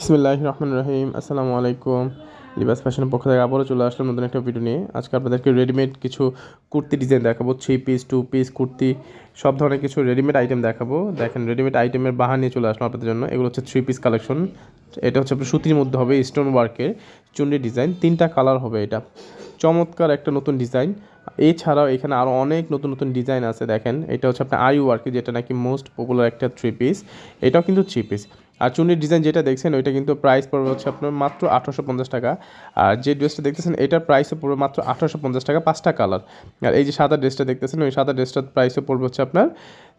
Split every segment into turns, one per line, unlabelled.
বিসমিল্লাহ রহমান রহিম, আসসালামু আলাইকুম। লিবাস ফ্যাশনের পক্ষ থেকে আবারও চলে আসলাম নতুন একটা ভিডিও নিয়ে। আজকে আপনাদেরকে রেডিমেড কিছু কুর্তি ডিজাইন দেখাবো three piece two piece kurti, সব ধরনের কিছু রেডিমেড আইটেম দেখাবো। দেখেন রেডিমেড আইটেমের বাহার নিয়ে চলে আসলাম আপনাদের জন্য। এগুলো হচ্ছে থ্রি পিস কালেকশন এটা হচ্ছে আপনার সুতির মধ্যে হবে স্টোন ওয়ার্কের চুন্ডি ডিজাইন তিনটা কালার হবে এটা। চমৎকার একটা নতুন ডিজাইন এছাড়াও এখানে আরও অনেক নতুন নতুন ডিজাইন আছে, দেখেন। এটা হচ্ছে আপনার আই ওয়ার্কে যেটা নাকি মোস্ট পপুলার একটা থ্রি পিস এটাও কিন্তু থ্রি পিস আর চুনির ডিজাইন যেটা দেখছেন, ওইটা কিন্তু প্রাইস পড়বে হচ্ছে আপনার মাত্র আঠারোশো পঞ্চাশ টাকা। আর যে ড্রেসটা দেখতেছেন, এটার প্রাইসও পড়বে মাত্র আঠারোশো পঞ্চাশ টাকা পাঁচটা কালার আর এই যে সাদা ড্রেসটা দেখতেছেন, ওই সাদা ড্রেসটার প্রাইসও পড়বে হচ্ছে আপনার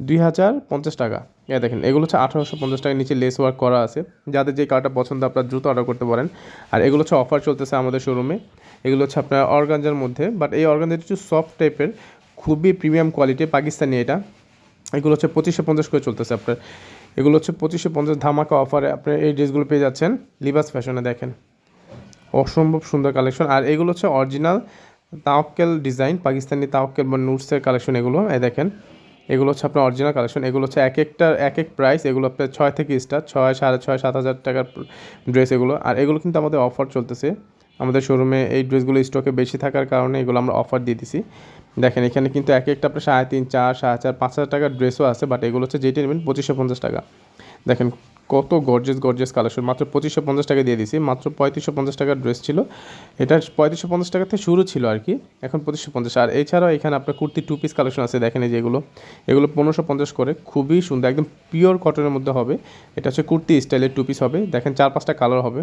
দুই হাজার পঞ্চাশ টাকা। এ দেখেন, এগুলো হচ্ছে আঠারোশো পঞ্চাশ টাকার নিচে লেস ওয়ার্ক করা আছে। যাদের যে কালারটা পছন্দ, আপনার দ্রুত অর্ডার করতে পারেন। আর এগুলো হচ্ছে অফার চলতেছে আমাদের শোরুমে এগুলো হচ্ছে আপনার অর্গানজার মধ্যে। বাট এই অর্গানজার একটু সফট টাইপের খুবই প্রিমিয়াম কোয়ালিটি পাকিস্তানি এটা। এগুলো হচ্ছে পঁচিশশো পঞ্চাশ করে চলতেছে আপনার। এগুলো হচ্ছে পঁচিশশো পঞ্চাশ ধামাকা অফারে আপনি এই ড্রেসগুলো পেয়ে যাচ্ছেন। লিবাস ফ্যাশনে দেখেন। অসম্ভব সুন্দর কালেকশন আর এগুলো হচ্ছে অরিজিনাল তাওয়াক্কেল ডিজাইন পাকিস্তানি তাওয়াক্কেল বা নুটসের কালেকশন এগুলো। এই দেখেন, এগুলো হচ্ছে আপনার অরিজিনাল কালেকশন এগুলো হচ্ছে এক একটা, এক এক প্রাইস এগুলো আপনার ছয় থেকে স্টার্ট ছয়, সাড়ে ছয়, সাত হাজার টাকার ড্রেস এগুলো। আর এগুলো কিন্তু আমাদের অফার চলতেছে। আমাদের শোরুমে এই ড্রেসগুলো স্টকে বেশি থাকার কারণে এগুলো আমরা অফার দিয়ে দিছি। দেখেন, এখানে কিন্তু এক একটা আপনার সাড়ে তিন, চার, সাড়ে চার, পাঁচ হাজার টাকার ড্রেসও আছে বাট এগুলো হচ্ছে যেটি নেবেন পঁচিশশো পঞ্চাশ টাকা। দেখেন, কত গর্জেস গর্জেস কালেকশন মাত্র পঁচিশশো পঞ্চাশ টাকা দিয়ে দিছি, মাত্র পঁয়ত্রিশশো পঞ্চাশ টাকার ড্রেস ছিল। এটা পঁয়ত্রিশশো পঞ্চাশ টাকা থেকে শুরু ছিল আর কি, এখন পঁচিশশো পঞ্চাশ। আর এছাড়াও এখানে আপনার কুর্তি টু পিস কালেকশন আছে, দেখেন এই যেগুলো এগুলো। পনেরোশো পঞ্চাশ করে, খুবই সুন্দর, একদম পিওর কটনের মধ্যে হবে। এটা হচ্ছে কুর্তি স্টাইলের টু পিস হবে। দেখেন, চার পাঁচটা কালার হবে।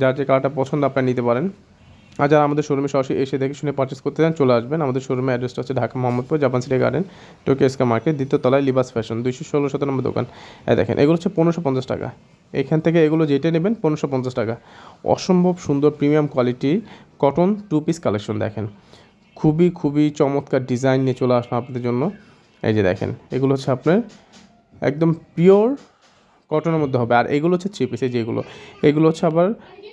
যার যে কালারটা পছন্দ আপনারা নিতে পারেন। আর যারা আমাদের শোরুমে সরাসরি এসে দেখে শুনে পারচেস করতে চান, চলে আসবেন। আমাদের শোরুমে অ্যাড্রেসটা হচ্ছে Dhaka Mohammadpur, Japan city garden Tokyo এসকা market দ্বিতীয় তলায় লিবাস ফ্যাশন দুইশো ষোলো শত নম্বর দোকান। এই দেখেন, এগুলো হচ্ছে পনেরোশো পঞ্চাশ টাকা। এখান থেকে এগুলো যেটা নেবেন, পনেরোশো পঞ্চাশ টাকা। অসম্ভব সুন্দর প্রিমিয়াম কোয়ালিটির কটন টু পিস কালেকশন দেখেন। খুবই খুবই চমৎকার ডিজাইন নিয়ে চলে আসলাম আপনাদের জন্য। এই যে দেখেন, এগুলো হচ্ছে আপনার একদম পিওর কটনের মধ্যে হবে। আর এগুলো হচ্ছে থ্রি পিসে যেগুলো এগুলো। হচ্ছে আবার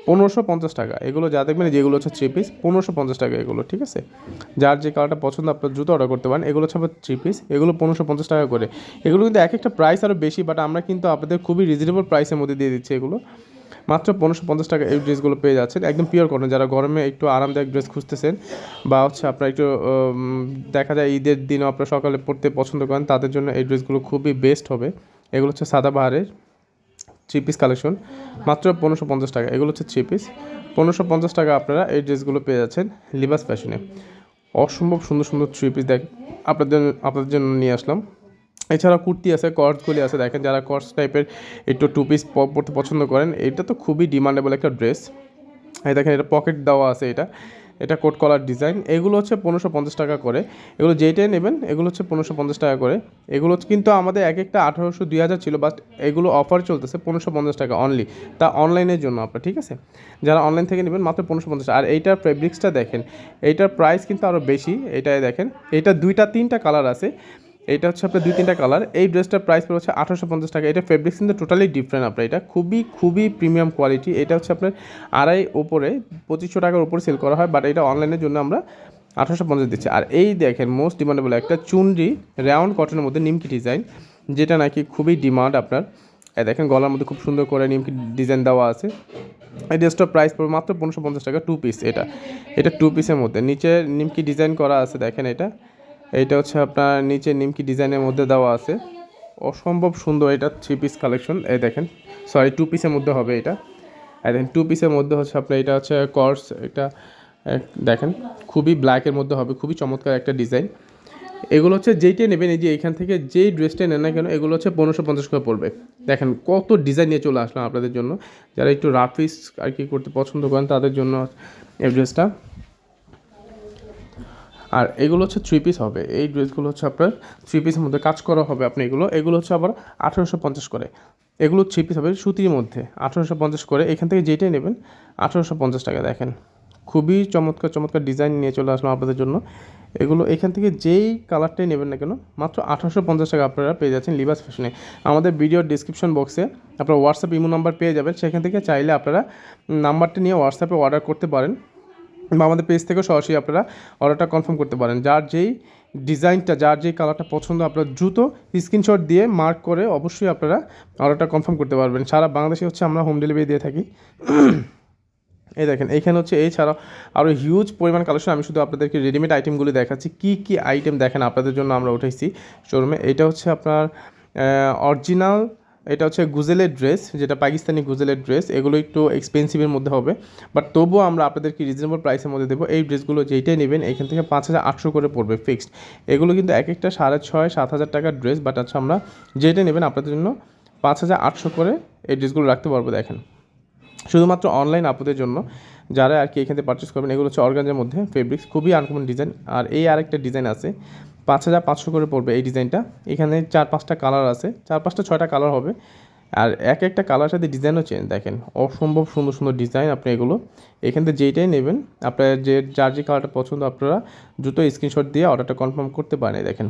পনেরোশো পঞ্চাশ টাকা। এগুলো যা দেখবেন যেগুলো হচ্ছে থ্রি পিস পনেরোশো পঞ্চাশ টাকা এগুলো, ঠিক আছে? যার যে কালারটা পছন্দ, আপনার জুতো অর্ডার করতে পারেন। এগুলো হচ্ছে আবার থ্রি পিস এগুলো পনেরোশো পঞ্চাশ টাকা করে। এগুলো কিন্তু এক একটা প্রাইস আরও বেশি বাট আমরা কিন্তু আপনাদের খুবই রিজনেবল প্রাইসের মধ্যে দিয়ে দিচ্ছি এগুলো। মাত্র পনেরোশো পঞ্চাশ টাকা এই ড্রেসগুলো পেয়ে যাচ্ছেন। একদম পিওর কটন যারা গরমে একটু আরামদায়ক ড্রেস খুঁজতেছেন বা হচ্ছে আপনার একটু দেখা যায় ঈদের দিনও আপনার সকালে পড়তে পছন্দ করেন, তাদের জন্য এই ড্রেসগুলো খুবই বেস্ট হবে। এগুলো হচ্ছে সাদাবাহারের থ্রি পিস কালেকশন মাত্র পনেরোশো পঞ্চাশ টাকা। এগুলো হচ্ছে থ্রি পিস পনেরোশো পঞ্চাশ টাকা আপনারা এই ড্রেসগুলো পেয়ে যাচ্ছেন লিবাস ফ্যাশনে অসম্ভব সুন্দর সুন্দর থ্রি পিস দেখ আপনাদের আপনাদের জন্য নিয়ে আসলাম। এছাড়া কুর্তি আছে কর্সগুলি আছে। দেখেন যারা কর্স টাইপের একটু টু পিস পরতে পছন্দ করেন, এটা তো খুবই ডিমান্ডেবল একটা ড্রেস এই দেখেন, এটা পকেট দেওয়া আছে এটা। এটা কোট কলার ডিজাইন। এগুলো হচ্ছে পনেরোশো পঞ্চাশ টাকা করে। এগুলো যেইটাই নেবেন, এগুলো হচ্ছে পনেরোশো পঞ্চাশ টাকা করে। এগুলো কিন্তু আমাদের এক একটা আঠারোশো দুই হাজার ছিল বাট এগুলো অফার চলতেছে পনেরোশো পঞ্চাশ টাকা অনলি তা অনলাইনের জন্য আপনার, ঠিক আছে? যারা অনলাইন থেকে নেবেন মাত্র পনেরোশো পঞ্চাশ আর এইটার ফেব্রিক্সটা দেখেন, এইটার প্রাইস কিন্তু আরও বেশি, এটাই দেখেন। এটা দুইটা, তিনটা কালার আছে। এটা হচ্ছে আপনার দুই, তিনটা কালার এই ড্রেসটার প্রাইস পড়ে হচ্ছে আঠারোশো পঞ্চাশ টাকা। এটা ফেব্রিক্স কিন্তু টোটালি ডিফারেন্ট আপনার এটা। খুবই খুবই প্রিমিয়াম কোয়ালিটি এটা হচ্ছে আপনার আড়াই ওপরে, পঁচিশশো টাকার উপরে সেল করা হয় বাট এটা অনলাইনের জন্য আমরা আঠারোশো পঞ্চাশ দিচ্ছি। আর এই দেখেন মোস্ট ডিমান্ডেবল একটা চুনরি রাউন্ড কটনের মধ্যে নিমকি ডিজাইন যেটা নাকি খুবই ডিমান্ড আপনার। দেখেন, গলার মধ্যে খুব সুন্দর করে নিমকি ডিজাইন দেওয়া আছে। এই ড্রেসটার প্রাইস পড়বে মাত্র পনেরোশো পঞ্চাশ টাকা টু পিস এটা। এটা টু পিসের মধ্যে। নিচে নিমকি ডিজাইন করা আছে, দেখেন এটা। এইটা হচ্ছে আপনার নিচে নিমকি ডিজাইনের মধ্যে দেওয়া আছে। অসম্ভব সুন্দর এটা থ্রি পিস কালেকশন এই দেখেন সরি টু পিসের মধ্যে হবে এটা। এই দেখেন টু পিসের মধ্যে হচ্ছে আপনার এটা হচ্ছে কর্স এটা দেখেন, খুবই ব্ল্যাকের মধ্যে হবে, খুবই চমৎকার একটা ডিজাইন এগুলো হচ্ছে যেইটাই নেবেন, এই যে এখান থেকে যেই ড্রেসটা নেন না কেন, এগুলো হচ্ছে পনেরোশো পঞ্চাশ করে পড়বে। দেখেন, কত ডিজাইন নিয়ে চলে আসলাম আপনাদের জন্য। যারা একটু রাফিস আর কি করতে পছন্দ করেন, তাদের জন্য এই ড্রেসটা আর এগুলো হচ্ছে থ্রি পিস হবে। এই ড্রেসগুলো হচ্ছে আপনার থ্রি পিসের মধ্যে কাজ করা হবে আপনি এগুলো। এগুলো হচ্ছে আবার আঠারোশো পঞ্চাশ করে। এগুলো থ্রি পিস হবে সুতির মধ্যে। আঠারোশো পঞ্চাশ করে। এখান থেকে যেটাই নেবেন, আঠারোশো পঞ্চাশ টাকা দেখেন। খুবই চমৎকার চমৎকার ডিজাইন নিয়ে চলে আসলাম আপনাদের জন্য। এগুলো এখান থেকে যেই কালারটাই নেবেন না কেন, মাত্র আঠারোশো পঞ্চাশ টাকা আপনারা পেয়ে যাচ্ছেন লিবাস ফ্যাশনে আমাদের ভিডিওর ডিসক্রিপশন বক্সে আপনারা হোয়াটসঅ্যাপ ইমো নাম্বার পেয়ে যাবেন। সেখান থেকে চাইলে আপনারা নাম্বারটা নিয়ে হোয়াটসঅ্যাপে অর্ডার করতে পারেন। বা আমাদের পেজ থেকেও সরাসরি আপনারা অর্ডারটা কনফার্ম করতে পারেন। যার যেই ডিজাইনটা যার যেই কালারটা পছন্দ, আপনার দ্রুত স্ক্রিনশট দিয়ে মার্ক করে অবশ্যই আপনারা অর্ডারটা কনফার্ম করতে পারবেন। সারা বাংলাদেশে হচ্ছে আমরা হোম ডেলিভারি দিয়ে থাকি। এই দেখেন, এইখানে হচ্ছে এছাড়াও আরও হিউজ পরিমাণ কালেকশন আমি শুধু আপনাদেরকে রেডিমেড আইটেমগুলি দেখাচ্ছি। কী কী আইটেম দেখেন আপনাদের জন্য আমরা উঠাইছি শোরুমে এটা হচ্ছে আপনার অরিজিনাল এটা হচ্ছে গুজেলের ড্রেস, যেটা পাকিস্তানি গুজেলের ড্রেস, এগুলো একটু এক্সপেন্সিভের মধ্যে হবে। বাট তবুও আমরা আপনাদেরকে রিজনেবল প্রাইসের মধ্যে দেবো। এই ড্রেসগুলো যেইটাই নেবেন, এখান থেকে পাঁচ হাজার আটশো করে পড়বে ফিক্সড এগুলো কিন্তু এক একটা সাড়ে ছয়, সাত হাজার টাকার ড্রেস বাট আচ্ছা আমরা যেটা নেবেন আপনাদের জন্য পাঁচ হাজার আটশো করে এই ড্রেসগুলো রাখতে পারব, দেখেন। শুধুমাত্র অনলাইন আপুদের জন্য, যারা আর কি এখান থেকে পারচেস করবেন, এগুলো হচ্ছে অর্গানজের মধ্যে ফেব্রিক্স খুবই আনকমন ডিজাইন আর এই আরেকটা ডিজাইন আছে পাঁচ হাজার পাঁচশো করে পড়বে এই ডিজাইনটা। এখানে চার পাঁচটা কালার আছে, চার পাঁচটা ছয়টা কালার হবে। আর এক একটা কালার সাথে ডিজাইনও চেঞ্জ দেখেন, অসম্ভব সুন্দর সুন্দর ডিজাইন আপনি এগুলো। এখান থেকে যেইটাই নেবেন, আপনার যে, যার যে কালারটা পছন্দ আপনারা দ্রুত স্ক্রিনশট দিয়ে অর্ডারটা কনফার্ম করতে পারেন, দেখেন।